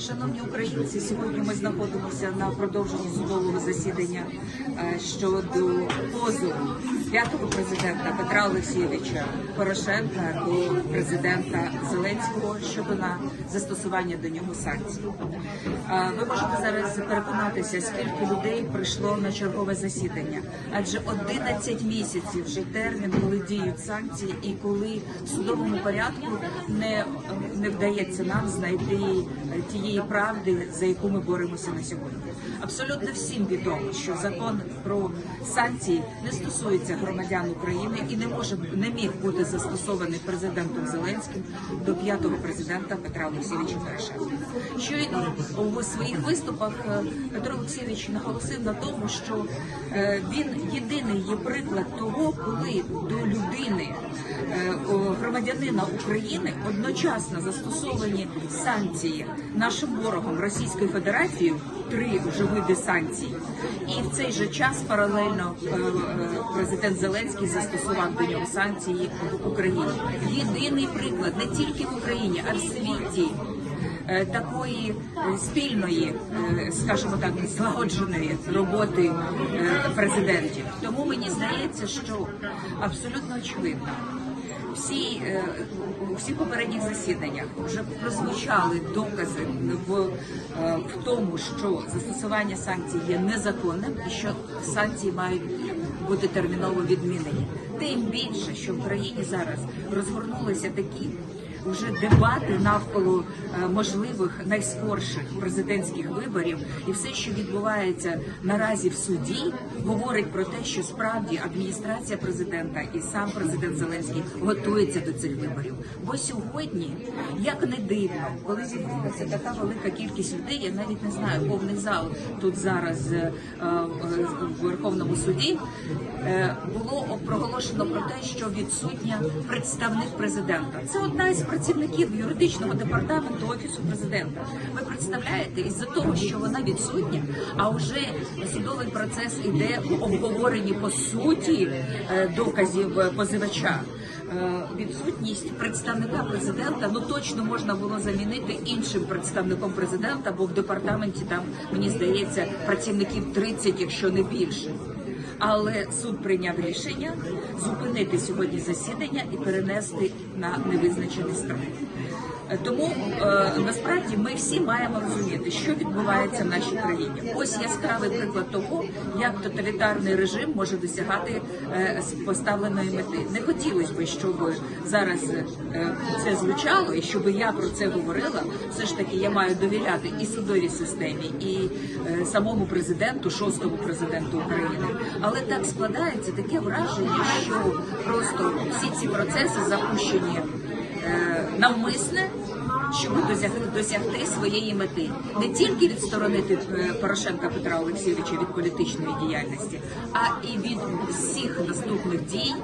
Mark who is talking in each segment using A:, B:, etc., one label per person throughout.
A: Шановні українці, сьогодні ми знаходимося на продовженні судового засідання е, щодо позову п'ятого президента Петра Олексійовича Порошенка до президента Зеленського щодо на застосування до нього санкцій. Е, Ви можете зараз переконатися, скільки людей прийшло на чергове засідання, адже 11 місяців вже термін, коли діють санкції, і коли в судовому порядку не, не вдається нам знайти е, тієї правди, за яку ми боремося на сьогодні. Абсолютно всім відомо, що закон про санкції не стосується громадян України і не може не міг бути застосований президентом Зеленським до п'ятого президента Петра Олексійовича Порошенка. Щойно у своїх виступах е, Петро Олексійович наголосив на тому, що е, він єдиний є приклад того, коли до людини е, громадянина України одночасно застосовані санкції нашим ворогом Російською Федерацією, три вже види санкцій, і в цей же час паралельно е, е, президент Зеленський застосував до нього санкції в Україні. Єдиний приклад не тільки в Україні, а в світі. е, Такої спільної, скажімо так, злагодженої роботи президентів. Тому мені здається, що абсолютно очевидно, всі е, у всіх попередніх засіданнях вже прозвучали докази в, е, в тому, що застосування санкцій є незаконним і що санкції мають бути терміново відмінені. Тим більше, що в країні зараз розгорнулися такі. Вже дебати навколо е, можливих найскорших президентських виборів, і все, що відбувається наразі в суді, говорить про те, що справді адміністрація президента і сам президент Зеленський готується до цих виборів. Бо сьогодні, як не дивно, коли зібралася така велика кількість людей, я навіть не знаю, повний зал тут зараз е, е, в Верховному суді було проголошено про те, що відсутня представник президента. Це одна із працівників юридичного департаменту офісу президента. Ви представляєте, із-за того, що вона відсутня, а вже судовий процес іде в обговоренні по суті е, доказів е, позивача. Е, Відсутність представника президента ну точно можна було замінити іншим представником президента, бо в департаменті там мені здається працівників 30, якщо не більше. Але суд прийняв рішення зупинити сьогодні засідання і перенести на невизначений строк. Е, Тому е, насправді ми всі маємо розуміти, що відбувається в нашій країні. Ось яскравий приклад того, як тоталітарний режим може досягати е, поставленої мети. Не хотілося б, щоб зараз це звучало, і щоб я про це говорила. Все ж таки я маю довіряти і судовій системі, і самому президенту, шостому президенту України. Але так складається таке враження, що просто всі ці процеси запущені е, навмисне, щоб досягти, досягти своєї мети, не тільки відсторонити е, Порошенка Петра Олексійовича від політичної діяльності, а і від всіх наступних дій,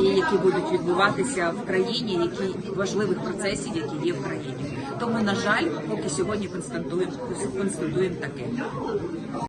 A: які будуть відбуватися в країні, які важливих процесів, які є в країні. Тому, на жаль, поки сьогодні констатуємо констатуємо таке.